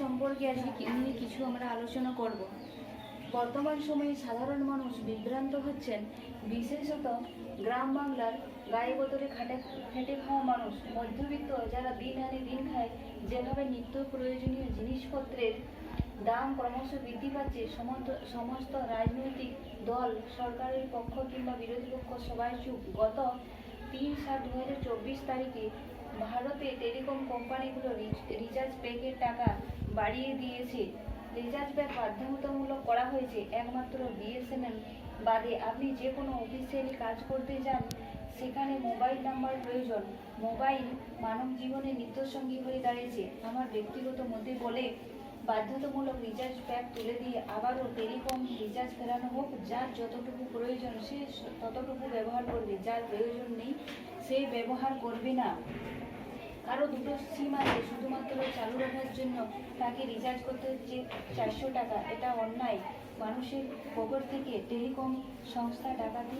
সম্পর্কে আজকে নিয়ে কিছু আমরা আলোচনা করব। বর্তমান সময়ে সাধারণ মানুষ বিভ্রান্ত হচ্ছেন। বিশেষত গ্রাম বাংলার গায়ে বোতলে খাটে খেটে খাওয়া মানুষ, মধ্যবিত্ত যারা দিন আনে দিন খায়, যেভাবে নিত্য প্রয়োজনীয় জিনিসপত্রের দাম ক্রমশ বৃদ্ধি পাচ্ছে, সমস্ত রাজনৈতিক দল, সরকারের পক্ষ কিংবা বিরোধী পক্ষ সবাই চুপ। গত তিন সাত দু হাজার চব্বিশ তারিখে ভারতে টেলিকম কোম্পানিগুলো রিচার্জ প্যাকের টাকা বাড়িয়ে দিয়েছে। রিচার্জ প্যাক বাধ্যতামূলক করা হয়েছে। একমাত্র বিএসএনএল বাদে আপনি যে কোনো অফিসিয়ালি কাজ করতে যান সেখানে মোবাইল নাম্বার প্রয়োজন। মোবাইল মানব জীবনে নিত্যসঙ্গী হয়ে দাঁড়িয়েছে। আমার ব্যক্তিগত মধ্যে বলে, বাধ্যতামূলক রিচার্জ প্যাক তুলে দিয়ে আবারও টেলিকম রিচার্জ ফেরানো হোক, যার যতটুকু প্রয়োজন সে ততটুকু ব্যবহার করবে। যার প্রয়োজন নেই, সে ব্যবহার করবে না। কারও দুটো সিম আছে, শুধুমাত্র চালু রাখার জন্য তাকে রিচার্জ করতে হচ্ছে চারশো টাকা। এটা অন্যায়। মানুষের পকেট থেকে টেলিকম সংস্থা ডাকাতি